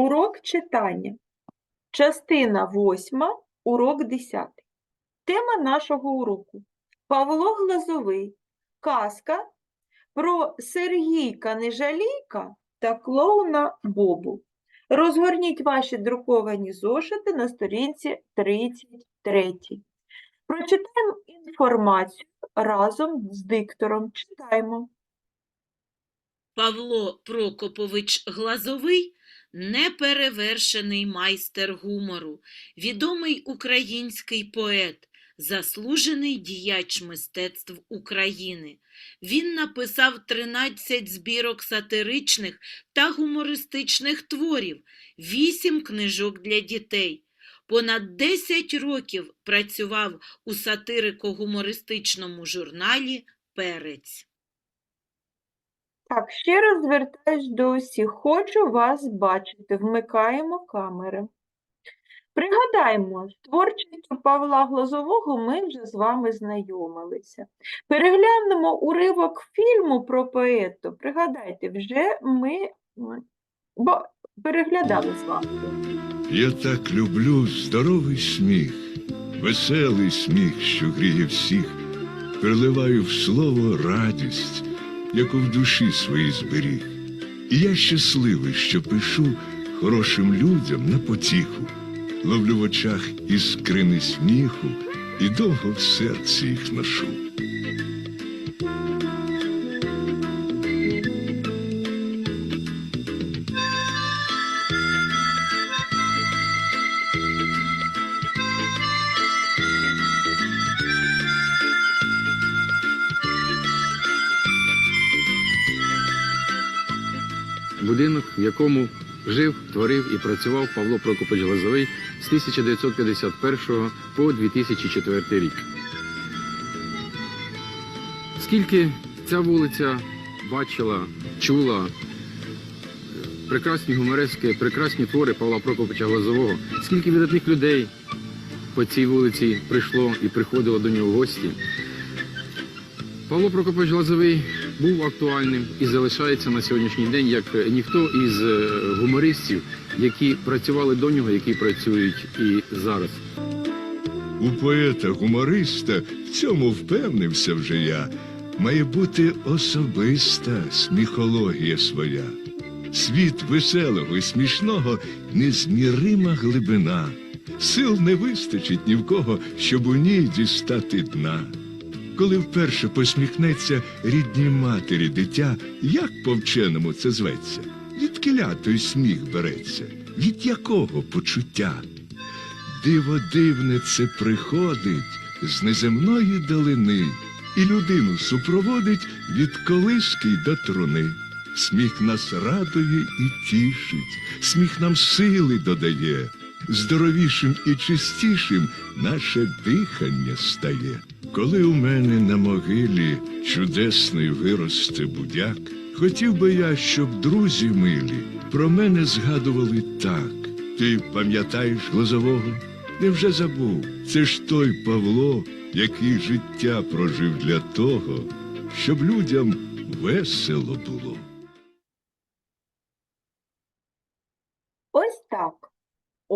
Урок читання. Частина 8, урок 10. Тема нашого уроку Павло Глазовий. Казка про Сергійка Нежалійка та клоуна Бобу. Розгорніть ваші друковані зошити на сторінці 33. Прочитаємо інформацію разом з диктором. Читаємо. Павло Прокопович Глазовий неперевершений майстер гумору, відомий український поет, заслужений діяч мистецтв України. Він написав 13 збірок сатиричних та гумористичних творів, 8 книжок для дітей. Понад 10 років працював у сатирико-гумористичному журналі Перець. Так, ще раз звертаюсь до усіх. Хочу вас бачити. Вмикаємо камери. Пригадаємо, з творчістю Павла Глазового ми вже з вами знайомилися. Переглянемо уривок фільму про поету. Пригадайте, вже ми бо, переглядали з вами. Я так люблю здоровий сміх, веселий сміх, що гріє всіх, переливаю в слово радість, яку в душі своїй зберіг. І я щасливий, що пишу хорошим людям на потіху, ловлю в очах іскрини сміху і довго в серці їх ношу. Будинок, в якому жив, творив і працював Павло Прокопович Глазовий з 1951 по 2004 рік. Скільки ця вулиця бачила, чула е, прекрасні гуморески, прекрасні твори Павла Прокоповича Глазового, скільки видатних людей по цій вулиці прийшло і приходило до нього в гості. Павло Прокопович Глазовий був актуальним і залишається на сьогоднішній день як ніхто із е, гумористів, які працювали до нього, які працюють і зараз. У поета-гумориста в цьому впевнився вже я. Має бути особиста сміхологія своя. Світ веселого і смішного незмірима глибина. Сил не вистачить ні в кого, щоб у ній дістати дна. Коли вперше посміхнеться рідній матері дитя, як по-вченому це зветься? Відкиля той сміх береться, від якого почуття? Диво дивне це приходить з неземної долини, і людину супроводить від колиски до труни. Сміх нас радує і тішить, сміх нам сили додає, здоровішим і чистішим наше дихання стає. Коли у мене на могилі чудесний виросте будяк, хотів би я, щоб друзі милі про мене згадували так. Ти пам'ятаєш Глазового? Невже забув? Це ж той Павло, який життя прожив для того, щоб людям весело було.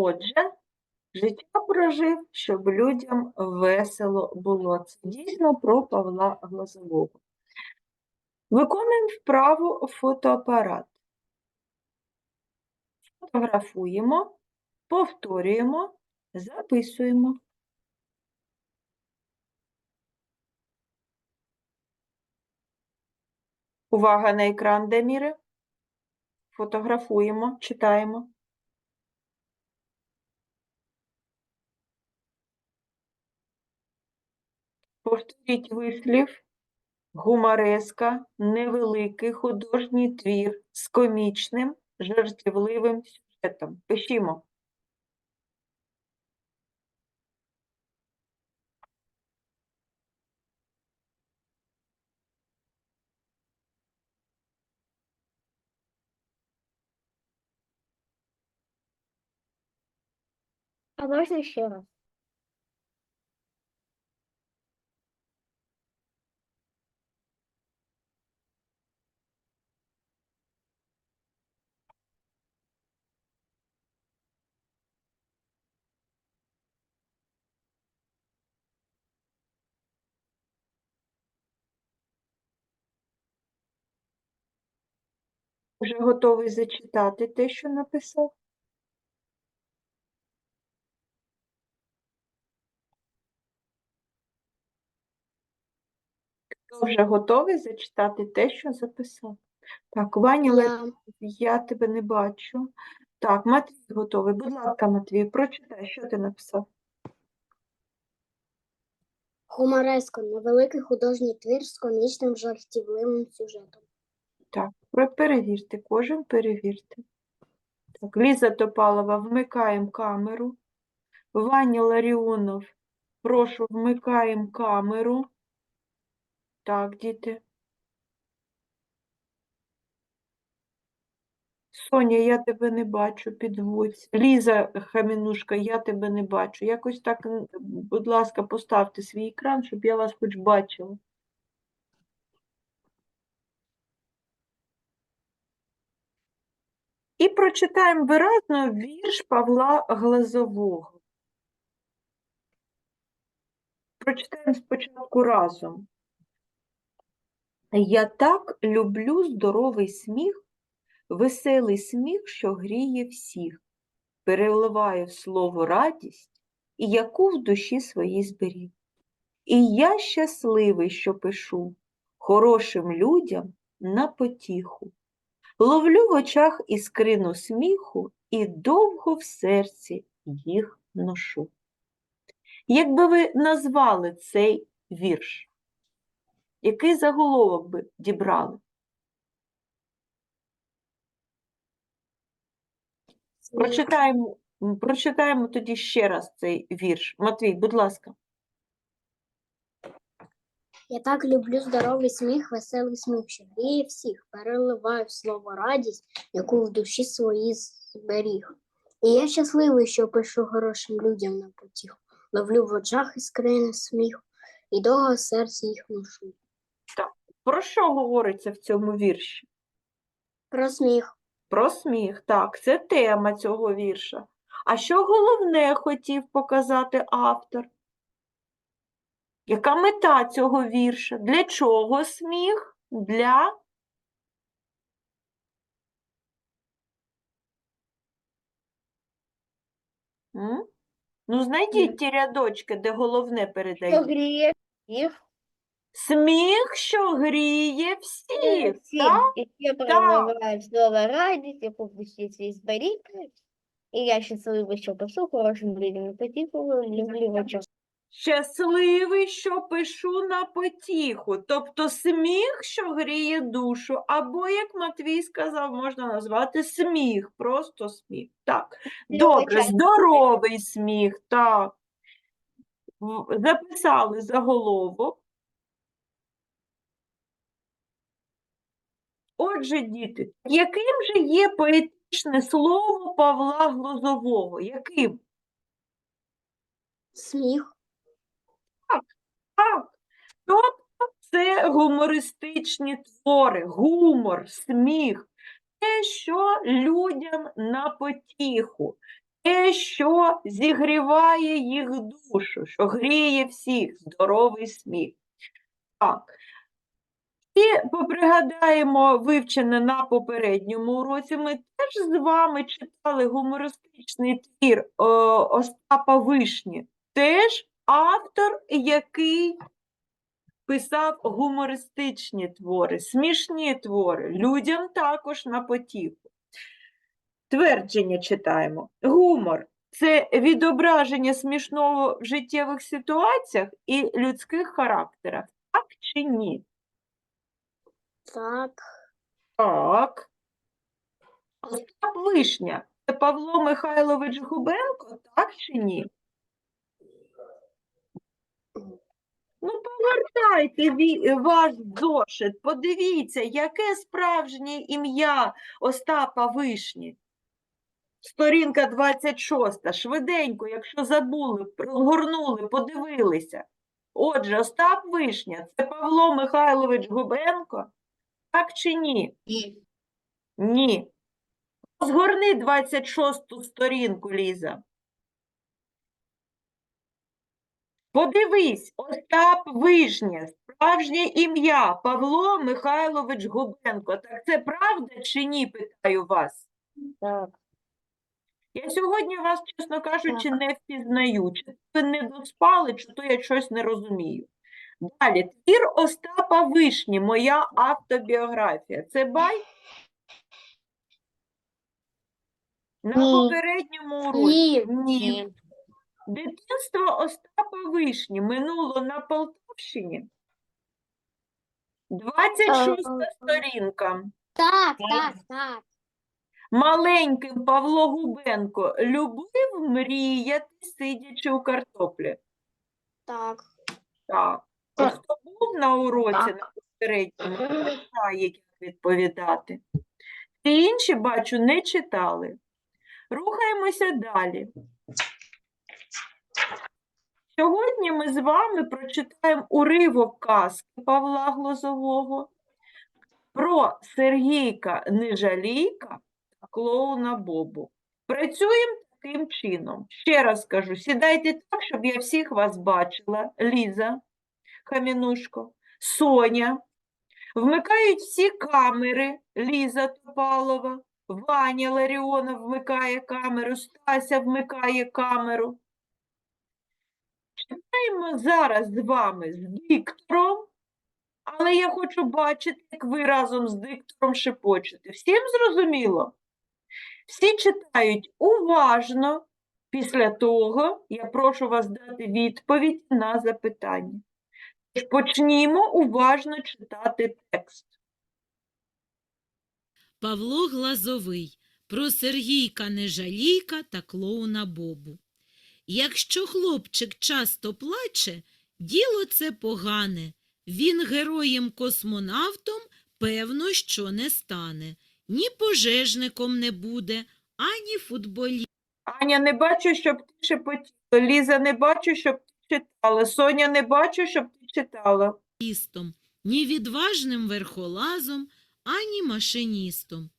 Отже, життя прожив, щоб людям весело було. Це дійсно про Павла Глазового. Виконуємо вправу фотоапарат. Фотографуємо, повторюємо, записуємо. Увага на екран, Деміре. Фотографуємо, читаємо. Повторіть вислів. Гумореска, невеликий художній твір з комічним, жартівливим сюжетом. Пишімо. А можна ще раз? Вже готовий зачитати те, що написав? Хто вже готовий зачитати те, що записав? Так, Ваня, Я я тебе не бачу. Так, Матвій готовий. Будь ласка, Матвій, прочитай, що ти написав. Гумореско невеликий художній твір з комічним жартівливим сюжетом. Так, перевірте, кожен перевірте. Так, Ліза Топалова, вмикаємо камеру. Ваня Ларіонов, прошу, вмикаємо камеру. Так, діти. Соня, я тебе не бачу, підводь. Ліза Хамінушка, я тебе не бачу. Якось так, будь ласка, поставте свій екран, щоб я вас хоч бачила. І прочитаємо виразно вірш Павла Глазового. Прочитаємо спочатку разом. Я так люблю здоровий сміх, веселий сміх, що гріє всіх, переливає в слово радість, і яку в душі своїй зберіг. І я щасливий, що пишу хорошим людям на потіху. Ловлю в очах іскрину сміху і довго в серці їх ношу. Якби ви назвали цей вірш, який заголовок би дібрали? Прочитаємо, прочитаємо тоді ще раз цей вірш. Матвій, будь ласка. Я так люблю здоровий сміх, веселий сміх, що гріє всіх, переливаю в слово радість, яку в душі своїй зберіг. І я щасливий, що пишу хорошим людям на потіху. Ловлю в очах іскрини сміх, і довго серці їх ношу. Про що говориться в цьому вірші? Про сміх. Про сміх, так, це тема цього вірша. А що головне хотів показати автор? Яка мета цього вірша? Для чого сміх? Для М? Ну, знайдіть ті рядочки, де головне передають. гріє їх Сміх, що гріє всіх, всіх, так? які переливають в слово радість, яку в душі свій зберіг. І я щасливий, що пишу хорошим людям на потіху, люблю в очах. Щасливий, що пишу на потіху, тобто сміх, що гріє душу, або, як Матвій сказав, можна назвати сміх, просто сміх. Так, добре, здоровий сміх, так. Записали заголовок. Отже, діти, яким же є поетичне слово Павла Глузового? Яким? Сміх. Так, тобто це гумористичні твори, гумор, сміх, те, що людям на потіху, те, що зігріває їх душу, що гріє всіх, здоровий сміх. Так. І попригадаємо вивчене на попередньому уроці. Ми теж з вами читали гумористичний твір о, Остапа Вишні. Теж автор, який писав гумористичні твори, смішні твори, людям також на потіху. Твердження читаємо. Гумор це відображення смішного в життєвих ситуаціях і людських характерах. Так чи ні? Так. Так. Остап Вишня. Це Павло Михайлович Губенко, так чи ні? Ну, повертайте ваш зошит, подивіться, яке справжнє ім'я Остапа Вишні. Сторінка 26, швиденько, якщо забули, розгорнули, подивилися. Отже, Остап Вишня – це Павло Михайлович Губенко, так чи ні? Ні. Ні. Розгорни 26 сторінку, Ліза. Подивись, Остап Вишня, справжнє ім'я Павло Михайлович Губенко. Так це правда чи ні, питаю вас? Так. Я сьогодні вас, чесно кажучи, не впізнаю. Чи ви не доспали, чи то я щось не розумію. Далі, твір Остапа Вишні, моя автобіографія. Це бай? На попередньому уроці. Ні. Ні. Дитинство Остапа Вишні минуло на Полтавщині. 26 сторінка. Так, так, так. Маленьким Павло Губенко любив мріяти, сидячи у картоплі. Так. Так. От хто був на уроці на попередньому, той знає, як відповідати. Всі інші, бачу, не читали. Рухаємося далі. Сьогодні ми з вами прочитаємо уривок казки Павла Глозового про Сергійка Нежалійка та клоуна Бобу. Працюємо таким чином. Ще раз скажу, сідайте так, щоб я всіх вас бачила. Ліза, Хамінушко, Соня. Вмикають всі камери. Ліза Топалова, Ваня Ларіонов вмикає камеру, Стася вмикає камеру. Читаємо зараз з вами з диктором, але я хочу бачити, як ви разом з диктором шепочете. Всім зрозуміло? Всі читають уважно. Після того я прошу вас дати відповідь на запитання. Тож почнімо уважно читати текст. Павло Глазовий про Сергійка Нежалійка та клоуна Бобу. Якщо хлопчик часто плаче, діло це погане. Він героєм-космонавтом, певно, що не стане. Ні пожежником не буде, ані футболістом. Аня, не бачу, щоб ти шепотіла. Ліза, не бачу, щоб ти читала. Соня, не бачу, щоб ти читала. ні відважним верхолазом, ані машиністом.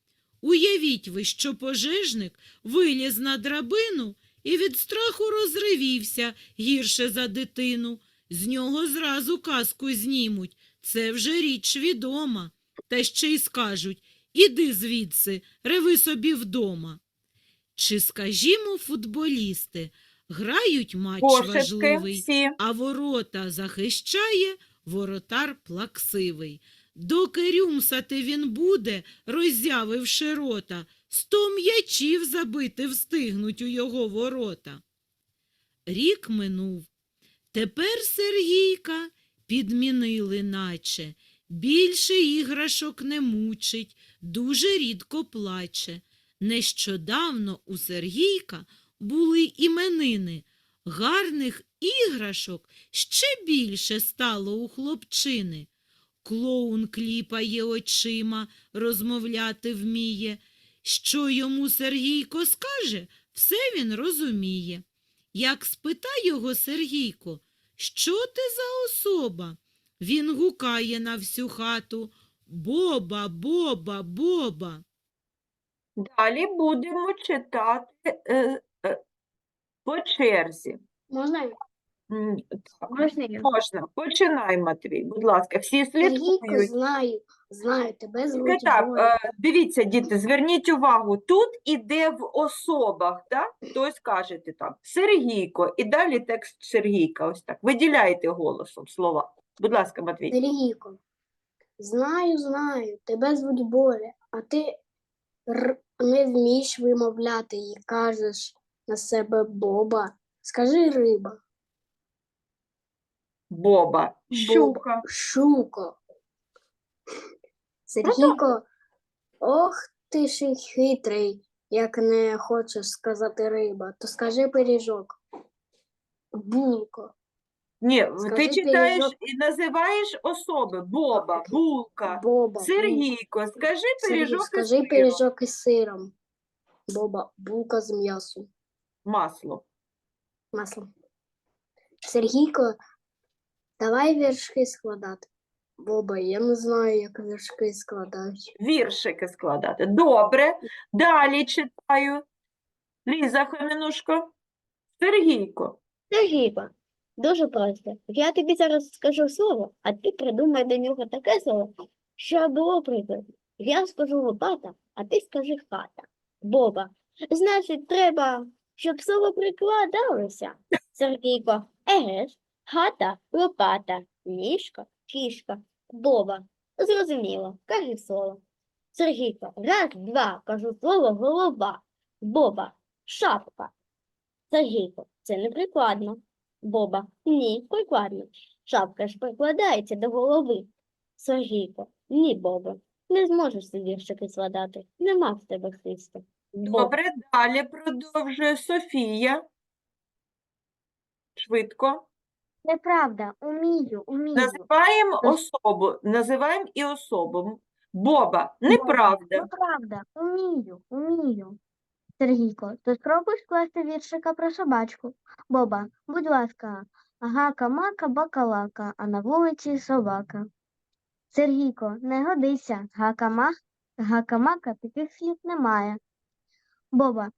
Уявіть ви, що пожежник виліз на драбину і від страху розривівся гірше за дитину. З нього зразу казку знімуть. Це вже річ відома. Та ще й скажуть Іди звідси, реви собі вдома. Чи, скажімо, футболісти грають матч Кошечки важливий, всі. а ворота захищає воротар плаксивий. Доки рюмсати він буде, роззявивши рота, сто м'ячів забити встигнуть у його ворота. Рік минув. Тепер Сергійка підмінили наче. Більше іграшок не мучить, дуже рідко плаче. Нещодавно у Сергійка були іменини. Гарних іграшок ще більше стало у хлопчини. Клоун кліпає очима, розмовляти вміє. Що йому Сергійко скаже, все він розуміє. Як спита його Сергійко, що ти за особа? Він гукає на всю хату Боба, боба, боба. Далі будемо читати е, е, по черзі. Можна? я? Так, Можна я? Можна. Починай, Матвій, будь ласка. Всі Сергійко, слідкують. знаю, знаю, тебе Тільки звуть так, Боря. е, дивіться, діти, зверніть увагу, тут іде в особах, так? Хтось кажете там Сергійко, і далі текст Сергійка, ось так. Виділяйте голосом слова. Будь ласка, Матвій. Сергійко, знаю, знаю, тебе звуть Боря, а ти р не вмієш вимовляти і кажеш на себе Боба. Скажи риба, Боба. Щука. шуко. Сергійко, ох ти ж і хитрий, як не хочеш сказати риба, то скажи пиріжок. Булко. Ні, Скажи ти читаєш пиріжок. і називаєш особи. Боба, булка, Боба. Сергійко. Скажи Сергій, пиріжок із скажи сиром. пиріжок із сиром. Боба, булка з м'ясом. Масло. маслом. Сергійко, давай віршки складати. Боба, я не знаю, як віршки складають. Віршики складати. Добре. Далі читаю. Ліза Хомінушко. Сергійко. Сергійко, Дуже просто. Я тобі зараз скажу слово, а ти придумай до нього таке слово, що було прикладно. Я скажу лопата, а ти скажи хата. Боба. Значить, треба, щоб слово прикладалося. Сергійко, еге ж, хата, лопата, ліжко, кішка, боба. Зрозуміло, кажи слово. Сергійко, раз, два, кажу слово голова, боба, шапка. Сергійко, це не прикладно. Боба, ні, прикладно. Шапка ж прикладається до голови. Сергійко, ні, Боба, не зможеш ці віршики складати. Нема в тебе хисту. Добре, далі продовжує Софія. Швидко. Неправда, умію, умію. Називаємо Тож- особу, називаємо і особу. Боба, неправда. Неправда, умію, умію. Сергійко, ти спробуй скласти віршика про собачку. Боба, будь ласка, гака-мака, бакалака, а на вулиці собака. Сергійко, не. Гака-мах, гака-мака, таких слів немає. Боба,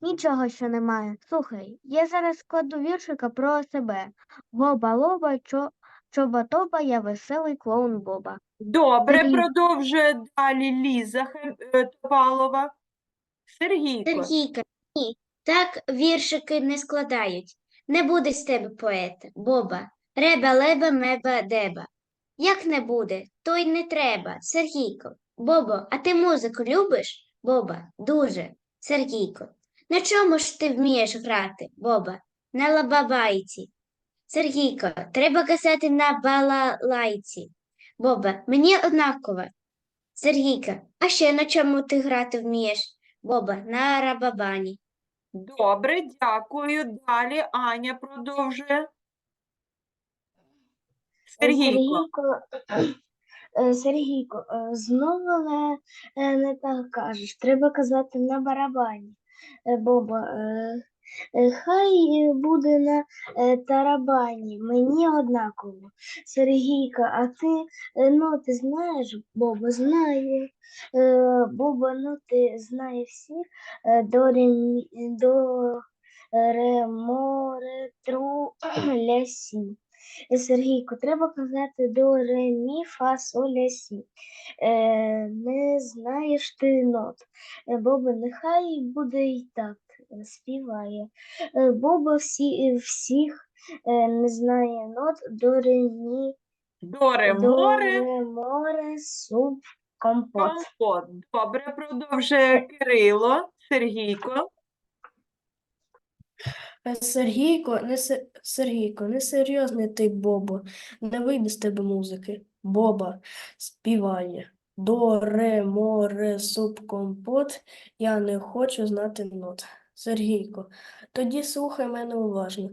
нічого що немає. Слухай, я зараз складу віршика про себе. Гоба-лоба, чо, чоба-тоба, я веселий клоун Боба. Добре, Сергій. продовжує далі Ліза Хем- е, Топалова. Сергійко. Сергійка, ні, так віршики не складають. Не буде з тебе поета, Боба. Реба, леба, меба, деба. Як не буде, то й не треба. Сергійко, Бобо, а ти музику любиш? Боба, дуже. Сергійко, на чому ж ти вмієш грати, Боба? На лабабайці. Сергійко, треба казати на балалайці. Боба, мені однаково. Сергійка, а ще на чому ти грати вмієш? Боба, на рабабані. Добре, дякую. Далі Аня продовжує. Сергійко. е, Сергійко, е, знову не, е, не так кажеш. Треба казати на барабані. Е, Боба, е, е, хай буде на тарабані, мені однаково. Сергійко, а ти е, ноти знаєш? Боба знає. Боба ноти знає всі. До, до, ре, мо, ре, тру, ля, сі. Е, Сергійко, треба казати до ре, мі, фа, соль, ля, сі. Е, не знаєш ти нот. Е, Боба, нехай буде і так, е, співає. Е, Боба всі, всіх не знає нот до ре, мі, Доре до море. ре, море, суп, компот. Компот. Добре, продовжує Кирило. Сергійко. Е, Сергійко, не се- Сергійко, несерйозний ти, Бобо, не вийде з тебе музики. Боба співає. До, ре, мо, ре, суп, компот. Я не хочу знати нот. Сергійко, тоді слухай мене уважно.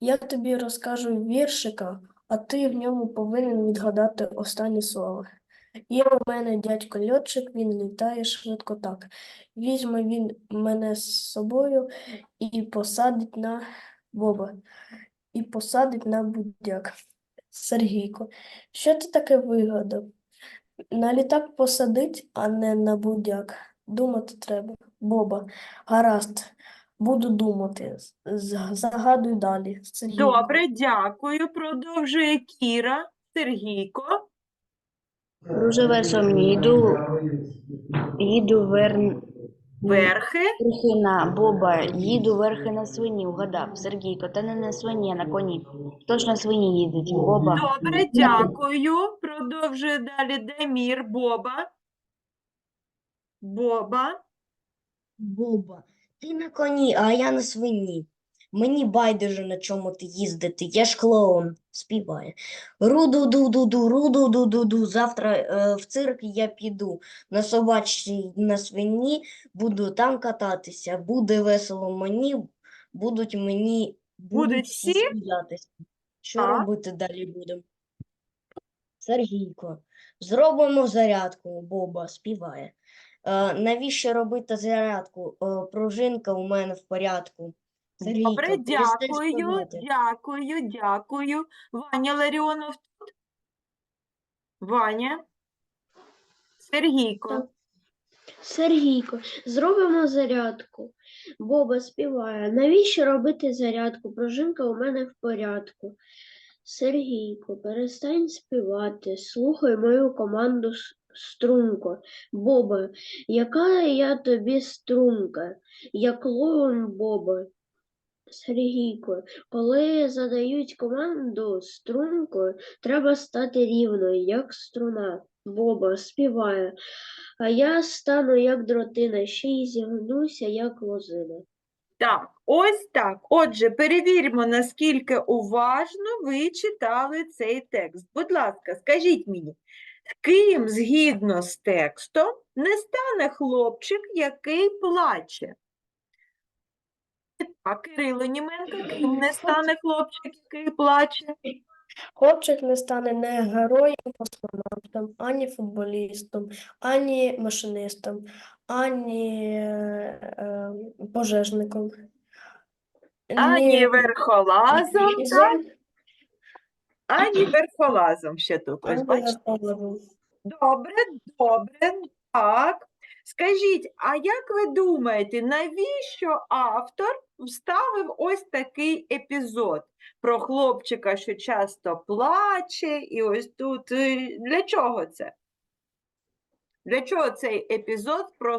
Я тобі розкажу віршика, а ти в ньому повинен відгадати останнє слово. Є у мене дядько льотчик, він літає швидко так. Візьме він мене з собою і посадить на Боба, і посадить на будяк. Сергійко, що ти таке вигадав? На літак посадить, а не на будяк. Думати треба. Боба, гаразд, буду думати. Загадуй далі. Сергійко. Добре, дякую. Продовжує Кіра. Сергійко. Дуже весело мені. Йду, їду вер... Верхи. верхи на Боба, їду верхи на свині, угадав. Сергійко, та не на свині, а на коні. Хто ж на свині їздить? Боба. Добре, дякую. Продовжує далі Демір. Боба. Боба. Боба, ти на коні, а я на свині. Мені байдуже на чому ти їздити, я ж клоун, співає. Руду-ду-ду-ду, руду-ду-ду-ду, завтра е, в цирк я піду. На собачці, на свині, буду там кататися, буде весело мені, будуть мені, Будуть всі? сміятися. Що Так. робити далі будемо? Сергійко, зробимо зарядку, Боба співає. Е, навіщо робити зарядку? Е, пружинка у мене в порядку. Добре, дякую. Дякую, дякую. Ваня Ларіонов тут. Ваня. Сергійко. Сергійко, зробимо зарядку. Боба співає. Навіщо робити зарядку? Пружинка у мене в порядку. Сергійко, перестань співати. Слухай мою команду струнко. Боба, яка я тобі струнка? Я клоун Боба. Сергійко, коли задають команду стрункою, треба стати рівною, як струна. Боба співає, а я стану як дротина, ще й зігнуся, як лозина. Так, ось так. Отже, перевіримо, наскільки уважно ви читали цей текст. Будь ласка, скажіть мені, ким згідно з текстом не стане хлопчик, який плаче? Так, Кирило Німенко, ким не стане хлопчик, який плаче? Хлопчик не стане не героєм, космонавтом, ані футболістом, ані машинистом, ані е, е, пожежником. Ані Ні верхолазом, так? Ані верхолазом ще тут. Ось бачите? Добре, добре, так. Скажіть, а як ви думаєте, навіщо автор вставив ось такий епізод про хлопчика, що часто плаче, і ось тут е, для чого це? Для чого цей епізод про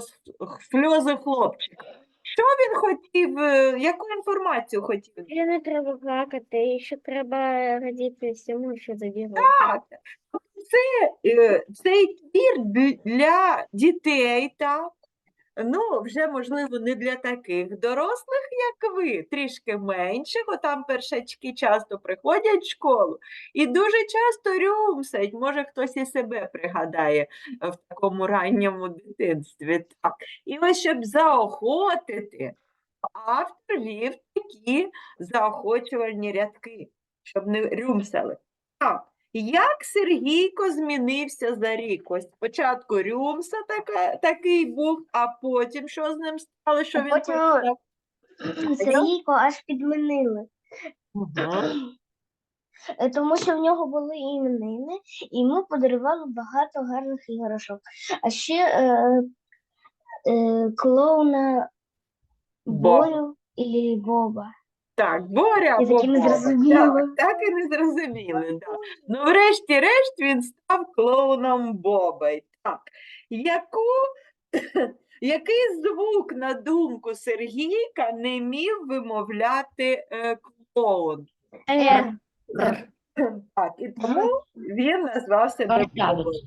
сльози хлопчика? Що він хотів, е, яку інформацію хотів? Не треба плакати, і що треба радіти всьому, що тобі Так, це, е, цей твір для дітей, так? Ну, вже, можливо, не для таких дорослих, як ви, трішки менших, отам першачки часто приходять в школу і дуже часто рюмсать, може хтось і себе пригадає в такому ранньому дитинстві. Так. І ось щоб заохотити, автор вів такі заохочувальні рядки, щоб не рюмсали. Так. Як Сергійко змінився за рік? Ось спочатку Рюмса така, такий був, а потім що з ним стало, що він потім почав? Сергійко аж підмінили, Мгм. Е, тому що в нього були іменини, і ми подарували багато гарних іграшок. А ще е, е, клоуна Бо. Борю і Боба. Так, Боря таки не Бобо. Так, так і не зрозуміли. Да. Ну, врешті-решт він став клоуном Бобой. Так, яку, який звук, на думку Сергійка, не міг вимовляти е, клоун? Е, Так, і тому він назвав себе Картавий. Бобою.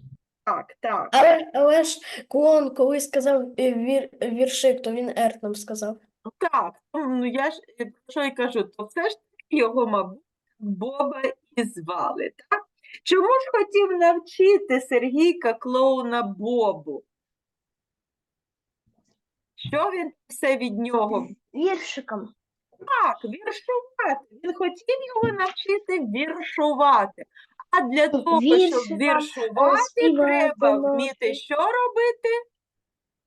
Так, так. Але, але ж клоун колись сказав е, вір, віршик, то він ерт нам сказав. Так, ну я ж е, про що й кажу, то все ж таки його, мабуть, Боба і звали, так? Чому ж хотів навчити Сергійка клоуна Бобу? Що він все від нього? віршиком. Так, віршувати. Він хотів його навчити віршувати. А для того, щоб Віршиком, віршувати, треба вміти ноти. що робити?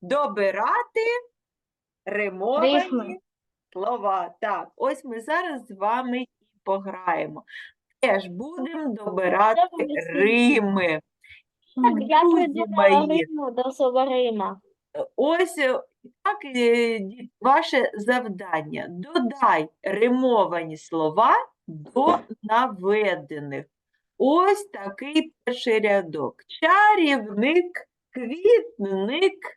Добирати римовані Рифми. слова. Так, ось ми зараз з вами і пограємо. Теж будемо добирати рими. Так, друзі мої, до слова Рима. Ось е, так е, ді- ваше завдання. Додай римовані слова до наведених. Ось такий перший рядок. Чарівник, квітник.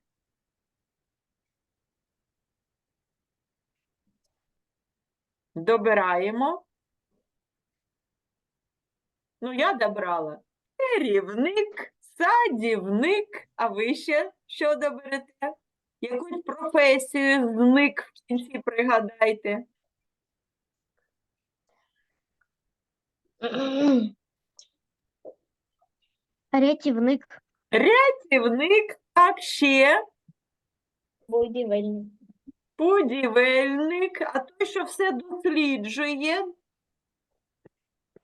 Добираємо. Ну, я добрала. Чарівник, садівник. А ви ще що доберете? Якусь професію зник в кінці пригадайте. Рятівник. Рятівник, так ще Будівельник. Будівельник, а той, що все досліджує,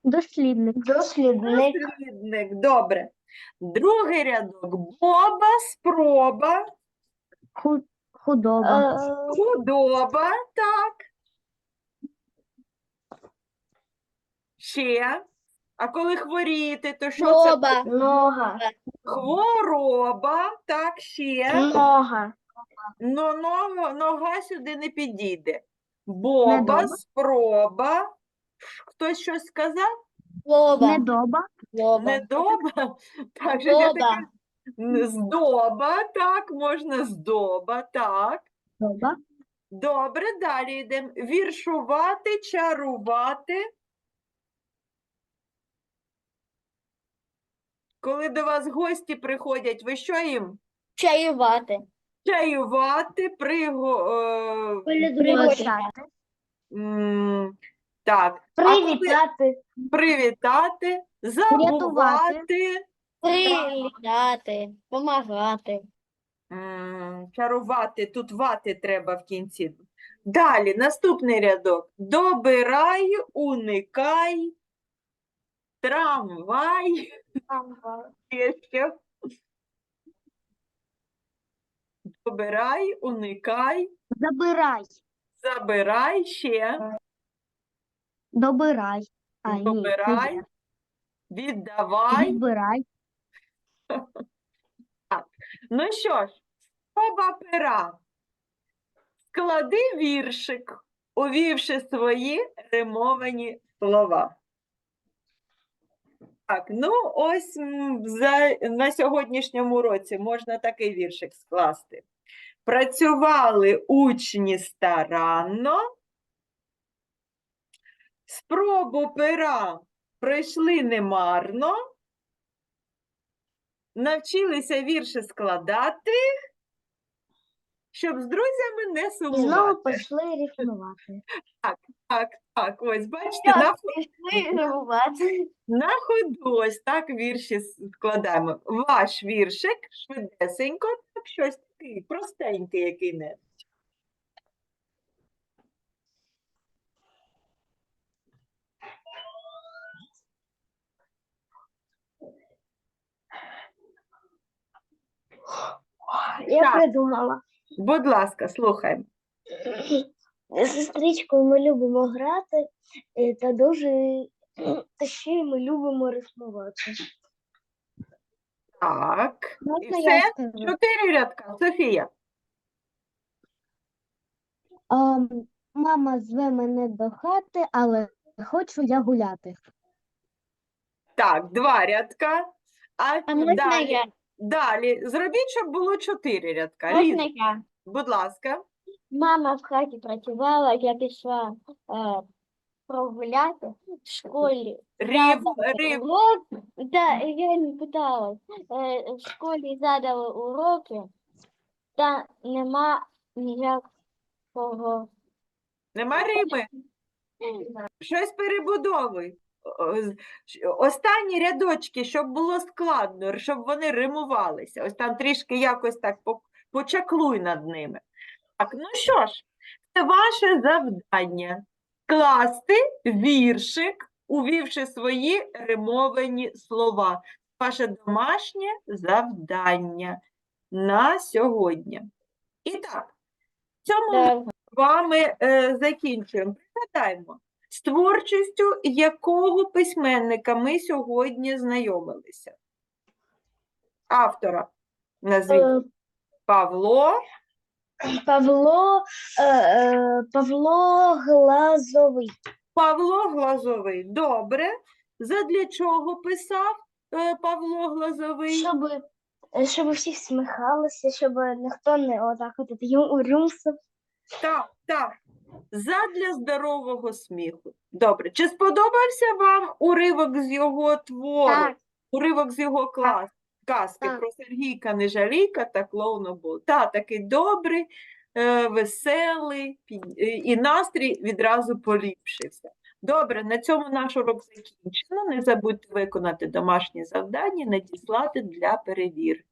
Дослідник. Дослідник. дослідник. Добре. Другий рядок. Боба, спроба, Худоба. худоба, так. Ще А коли хворіти, то що це? Нога. Хвороба, так, ще. Нога. Но нога, нога сюди не підійде. Боба, спроба. Хтось щось сказав? Боба. Недоба. Недоба? Так, же я таке... Здоба, так, можна здоба, так. Доба. Добре, далі йдемо. Віршувати, чарувати. Коли до вас гості приходять, ви що їм? Чаювати. Чаювати, приго... е, м, так, а коли Привітати. привітати, забувати, Привітати. Помагати. м, чарувати, тут вати треба в кінці. Далі, наступний рядок. Добирай, уникай, трамвай, ще. Добирай, уникай, Забирай. забирай ще, Добирай. А, ні, добирай, віддавай. Відбирай. Ну що ж, оба пера. Склади віршик, увівши свої римовані слова. Так, ну ось м, за, на сьогоднішньому році можна такий віршик скласти. Працювали учні старанно, спробу пера пройшли немарно, навчилися вірші складати, щоб з друзями не І знову пішли рифмувати. Так, так, так, ось бачите, на, рифмувати. на ходу ось так вірші складаємо. Ваш віршик швидесенько, так щось такий простенький який не. Я Так. придумала. Будь ласка, слухаємо. З сестричкою ми любимо грати, е, та дуже та ще й ми любимо рифмувати. Так. І Можна все? скажу? Чотири рядка. Софія. мама зве мене до хати, але хочу я гуляти. Так, два рядка. А, А можна далі, я? далі. Зробіть, щоб було чотири рядка. Можна Ліза, я? будь ласка. Мама в хаті працювала, я пішла е, прогуляти в школі. Рів, задали урок. Да, я не питалась. Е, в школі задали уроки, та нема ніякого. Нема риби. Щось перебудовуй. О- з- щ- Останні рядочки, щоб було складно, щоб вони римувалися. Ось там трішки якось так по- почаклуй над ними. Так, ну що ж, це ваше завдання скласти віршик, увівши свої римовані слова. Ваше домашнє завдання на сьогодні. І так, в цьому ми з вами е, закінчуємо. Пригадаємо, з творчістю якого письменника ми сьогодні знайомилися? Автора назвіть Е, Павло. Павло, е, е, Павло Глазовий. Павло Глазовий. Добре. Задля чого писав е, Павло Глазовий? Щоб, е, щоб всі всміхалися, щоб ніхто не отак от рюмсив. Так, так. Задля здорового сміху. Добре. Чи сподобався вам уривок з його твору? Так. Уривок з його клас, казки Так. про Сергійка Нежалійка та клоуна був. Та, такий добрий, е, веселий, е, і настрій відразу поліпшився. Добре, на цьому наш урок закінчено. Не забудьте виконати домашні завдання, надіслати для перевірки.